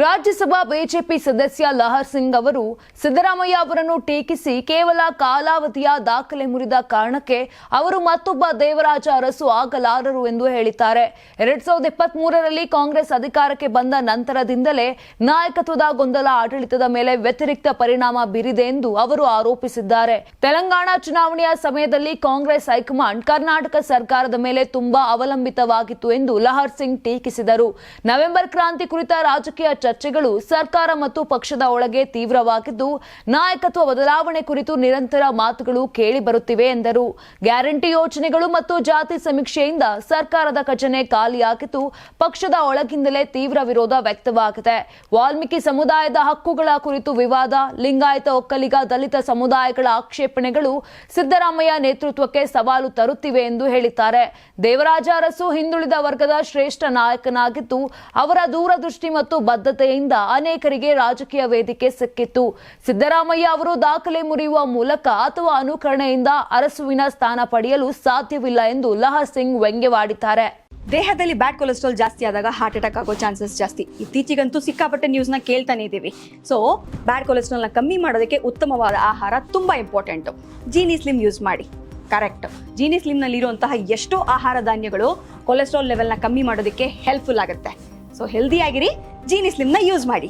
Rajya Sabha BJP ಸದಸ್ಯ ಲಹರ್ ಸಿಂಗ್ ಅವರು ಸಿದ್ದರಾಮಯ್ಯ ಅವರನ್ನು ಟೀಕಿಸಿ ಕೇವಲ ಕಾಲಾವಧಿಯ ದಾಖಲೆ ಮುರಿದ ಕಾರಣಕ್ಕೆ ಅವರು ಮತ್ತೊಬ್ಬ ದೇವರಾಜ ಅರಸು ಆಗಲಾರರು ಎಂದು ಹೇಳಿದ್ದಾರೆ. ಎರಡ್ ಸಾವಿರದ ಇಪ್ಪತ್ತ್ ಮೂರರಲ್ಲಿ ಕಾಂಗ್ರೆಸ್ ಅಧಿಕಾರಕ್ಕೆ ಬಂದ ನಂತರದಿಂದಲೇ ನಾಯಕತ್ವದ ಗೊಂದಲ ಆಡಳಿತದ ಮೇಲೆ ವ್ಯತಿರಿಕ್ತ ಪರಿಣಾಮ ಬೀರಿದೆ ಎಂದು ಅವರು ಆರೋಪಿಸಿದ್ದಾರೆ. ತೆಲಂಗಾಣ ಚುನಾವಣೆಯ ಸಮಯದಲ್ಲಿ ಕಾಂಗ್ರೆಸ್ ಹೈಕಮಾಂಡ್ ಕರ್ನಾಟಕ ಸರ್ಕಾರದ ಮೇಲೆ ತುಂಬಾ ಅವಲಂಬಿತವಾಗಿತ್ತು ಎಂದು ಲಹರ್ ಸಿಂಗ್ ಟೀಕಿಸಿದರು. ನವೆಂಬರ್ ಕ್ರಾಂತಿ ಕುರಿತ ರಾಜಕೀಯ ಚರ್ಚೆಗಳು ಸರ್ಕಾರ ಮತ್ತು ಪಕ್ಷದ ಒಳಗೆ ತೀವ್ರವಾಗಿದ್ದು, ನಾಯಕತ್ವ ಬದಲಾವಣೆ ಕುರಿತು ನಿರಂತರ ಮಾತುಗಳು ಕೇಳಿ ಬರುತ್ತಿವೆ ಎಂದರು. ಗ್ಯಾರಂಟಿ ಯೋಜನೆಗಳು ಮತ್ತು ಜಾತಿ ಸಮೀಕ್ಷೆಯಿಂದ ಸರ್ಕಾರದ ಖಜಾನೆ ಖಾಲಿಯಾಗಿದ್ದು, ಪಕ್ಷದ ಒಳಗಿಂದಲೇ ತೀವ್ರ ವಿರೋಧ ವ್ಯಕ್ತವಾಗಿದೆ. ವಾಲ್ಮೀಕಿ ಸಮುದಾಯದ ಹಕ್ಕುಗಳ ಕುರಿತು ವಿವಾದ, ಲಿಂಗಾಯತ ಒಕ್ಕಲಿಗ, ದಲಿತ ಸಮುದಾಯಗಳ ಆಕ್ಷೇಪಣೆಗಳು ಸಿದ್ದರಾಮಯ್ಯ ನೇತೃತ್ವಕ್ಕೆ ಸವಾಲು ತರುತ್ತಿವೆ ಎಂದು ಹೇಳಿದ್ದಾರೆ. ದೇವರಾಜ ಅರಸು ಹಿಂದುಳಿದ ವರ್ಗದ ಶ್ರೇಷ್ಠ ನಾಯಕನಾಗಿದ್ದು, ಅವರ ದೂರದೃಷ್ಟಿ ಮತ್ತು ಬದ್ಧತೆಯಿಂದ ಅನೇಕರಿಗೆ ರಾಜಕೀಯ ವೇದಿಕೆ ಸಿಕ್ಕಿತ್ತು. ಸಿದ್ದರಾಮಯ್ಯ ಅವರು ದಾಖಲೆ ಮುರಿಯುವ ಮೂಲಕ ಅಥವಾ ಅನುಕರಣೆಯಿಂದ ಅರಸುವಿನ ಸ್ಥಾನ ಪಡೆಯಲು ಸಾಧ್ಯವಿಲ್ಲ ಎಂದು ಲಹರ್ ಸಿಂಗ್ ವ್ಯಂಗ್ಯವಾಡಿದ್ದಾರೆ. ದೇಹದಲ್ಲಿ ಬ್ಯಾಡ್ ಕೊಲೆಸ್ಟ್ರಾಲ್ ಜಾಸ್ತಿ ಆದಾಗ ಹಾರ್ಟ್ ಅಟ್ಯಾಕ್ ಆಗೋ ಚಾನ್ಸಸ್ ಜಾಸ್ತಿ. ಇತ್ತೀಚೆಗಂತೂ ಸಿಕ್ಕಾಪಟ್ಟೆ ನ್ಯೂಸ್ನ ಕೇಳ್ತಾನೆ ಇದ್ದೀವಿ. ಸೊ ಬ್ಯಾಡ್ ಕೊಲೆಸ್ಟ್ರಾಲ್ನ ಕಮ್ಮಿ ಮಾಡೋದಕ್ಕೆ ಉತ್ತಮವಾದ ಆಹಾರ ತುಂಬ ಇಂಪಾರ್ಟೆಂಟು ಜೀನಿ ಸ್ಲಿಮ್ ಯೂಸ್ ಮಾಡಿ. ಕರೆಕ್ಟ್ ಜೀನಿ ಸ್ಲಿಮ್ನಲ್ಲಿರುವಂತಹ ಎಷ್ಟೋ ಆಹಾರ ಧಾನ್ಯಗಳು ಕೊಲೆಸ್ಟ್ರಾಲ್ ಲೆವೆಲ್ನ ಕಮ್ಮಿ ಮಾಡೋದಕ್ಕೆ ಹೆಲ್ಪ್ಫುಲ್ ಆಗುತ್ತೆ. ಸೊ ಹೆಲ್ದಿ ಆಗಿರಿ ಜೀನಿ ಸ್ಲಿಮ್ನ ಯೂಸ್ ಮಾಡಿ.